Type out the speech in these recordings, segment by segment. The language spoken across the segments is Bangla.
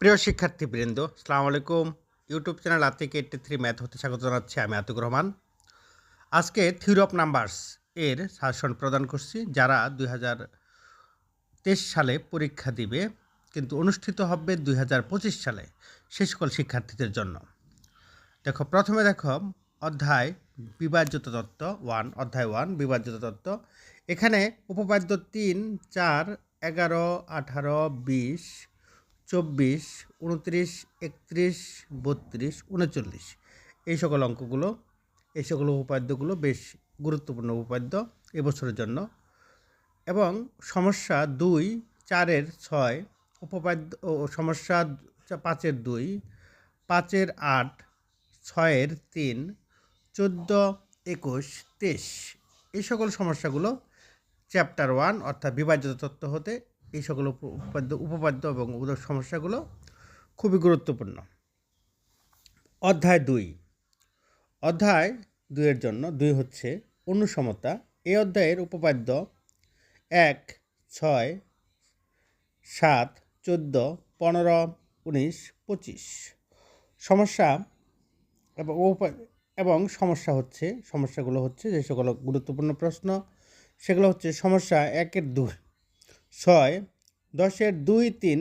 প্রিয় শিক্ষার্থীবৃন্দ সালাম আলাইকুম। YouTube channel Atik eighty three math হতে স্বাগত জানাচ্ছি আমি আতিক রহমান। আজকে থিওরি অফ নাম্বারস এর শাসন প্রদান করছি, যারা দুই হাজার তেইশ সালে পরীক্ষা দিবে, কিন্তু অনুষ্ঠিত হবে দুই হাজার পঁচিশ সালে, সে সকল শিক্ষার্থীদের জন্য। দেখো, প্রথমে দেখো, অধ্যায় বিভাজ্যত তত্ত্ব ওয়ান, অধ্যায় ওয়ান, বিভাজ্যত তত্ত্ব। এখানে উপপাদ্য তিন, চার, এগারো, আঠারো, বিশ চব্বিশ, উনত্রিশ, একত্রিশ, বত্রিশ, উনচল্লিশ। এই সকল অঙ্কগুলো, এই সকল উপপাদ্যগুলো বেশ গুরুত্বপূর্ণ উপপাদ্য এবছরের জন্য। এবং সমস্যা দুই, চারের ছয়, উপপাদ্য সমস্যা পাঁচের দুই, পাঁচের আট, ছয়ের তিন, চোদ্দ, একুশ, তেইশ। এই সকল সমস্যাগুলো চ্যাপ্টার ওয়ান অর্থাৎ বিভাজিত তত্ত্ব হতে এই সকল উপ- উপাদ্য, উপপাদ্য এবং সমস্যাগুলো খুবই গুরুত্বপূর্ণ। অধ্যায় দুই। অধ্যায় দুইয়ের জন্য দুই হচ্ছে অনুসমতা। এই অধ্যায়ের উপপাদ্য এক, ছয়, সাত, চোদ্দ, পনেরো, উনিশ, পঁচিশ। সমস্যা এবং এবং সমস্যা হচ্ছে, সমস্যাগুলো হচ্ছে যে সকল গুরুত্বপূর্ণ প্রশ্ন। সেগুলো হচ্ছে সমস্যা একের দুই। ছয়, দশের দুই, তিন,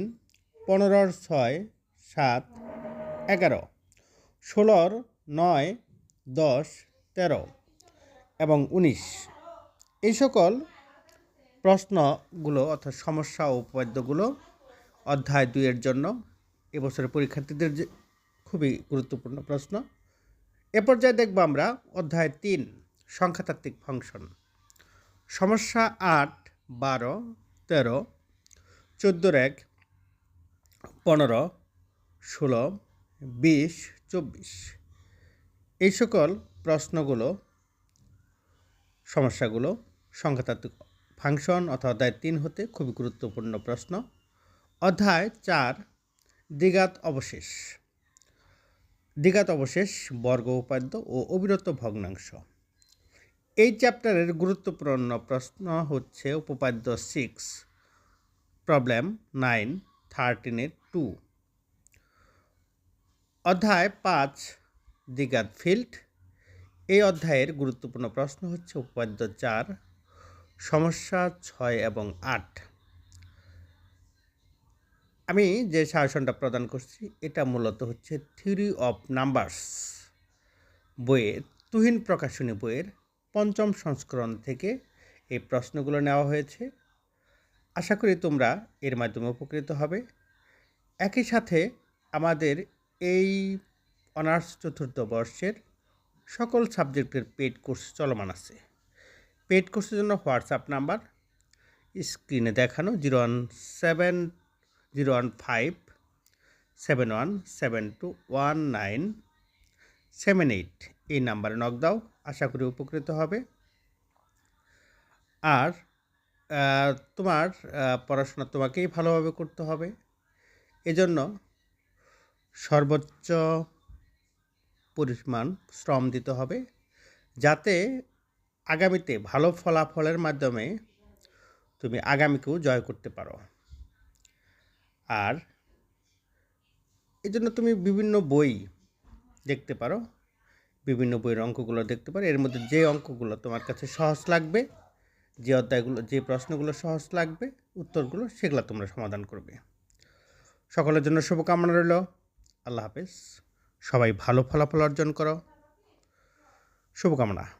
পনেরোর ছয়, সাত, এগারো, ষোলোর নয়, দশ, তেরো এবং উনিশ। এই সকল প্রশ্নগুলো অর্থাৎ সমস্যা ও উপপাদ্যগুলো অধ্যায় দুইয়ের জন্য এবছরের পরীক্ষার্থীদের যে খুবই গুরুত্বপূর্ণ প্রশ্ন। এ পর্যায়ে দেখব আমরা অধ্যায় তিন, সংখ্যাতাত্ত্বিক ফাংশন। সমস্যা আট, বারো তেরো, চোদ্দোর এক, পনেরো, ষোলো, বিশ, চব্বিশ। এই সকল প্রশ্নগুলো, সমস্যাগুলো সংখ্যাতাত্ত্বিক ফাংশন অথবা অধ্যায় তিন হতে খুবই গুরুত্বপূর্ণ প্রশ্ন। অধ্যায় চার, দ্বিঘাত অবশেষ। দ্বিঘাত অবশেষ, বর্গ, উপাদ্য ও অবিরত ভগ্নাংশ। এই চ্যাপ্টারের গুরুত্বপূর্ণ প্রশ্ন হচ্ছে উপপাদ্য সিক্স প্রবলেম নাইন থার্টিনের টু অধ্যায় পাঁচ দ্বিঘাত ফিল্ড। এই অধ্যায়ের গুরুত্বপূর্ণ প্রশ্ন হচ্ছে উপপাদ্য চার, সমস্যা ছয় এবং আট। আমি যে শাসনটা প্রদান করছি, এটা মূলত হচ্ছে থিওরি অফ নাম্বারস বইয়ের তুহিন প্রকাশনী বইয়ের পঞ্চম সংস্করণ থেকে এই প্রশ্নগুলো নেওয়া হয়েছে। আশা করি তোমরা এর মাধ্যমে উপকৃত হবে। একই সাথে আমাদের এই অনার্স চতুর্থ বর্ষের সকল সাবজেক্টের পেড কোর্স চলমান আছে। পেড কোর্সের জন্য হোয়াটসঅ্যাপ নাম্বার, স্ক্রিনে দেখানো zero one seven, zero one five, seven one, seven two one nine, seven eight. এই নাম্বারে নক দাও, আশা করি উপকৃত হবে। আর তোমার পড়াশোনা তোমাকেই ভালোভাবে করতে হবে। এজন্য সর্বোচ্চ পরিমাণ শ্রম দিতে হবে, যাতে আগামীতে ভালো ফলাফলের মাধ্যমে তুমি আগামীকেও জয় করতে পারো। আর এই জন্য তুমি বিভিন্ন বই দেখতে পারো বিভিন্ন বইয়ের অঙ্কগুলো দেখতে পারো। এর মধ্যে যে অঙ্কগুলো তোমার কাছে সহজ লাগবে, যে অধ্যায়গুলো, যে প্রশ্নগুলো সহজ লাগবে, উত্তরগুলো সেগুলো তোমরা সমাধান করবে। সকলের জন্য শুভকামনা রইল। আল্লাহ হাফেজ। সবাই ভালো ফলাফল অর্জন করো। শুভকামনা।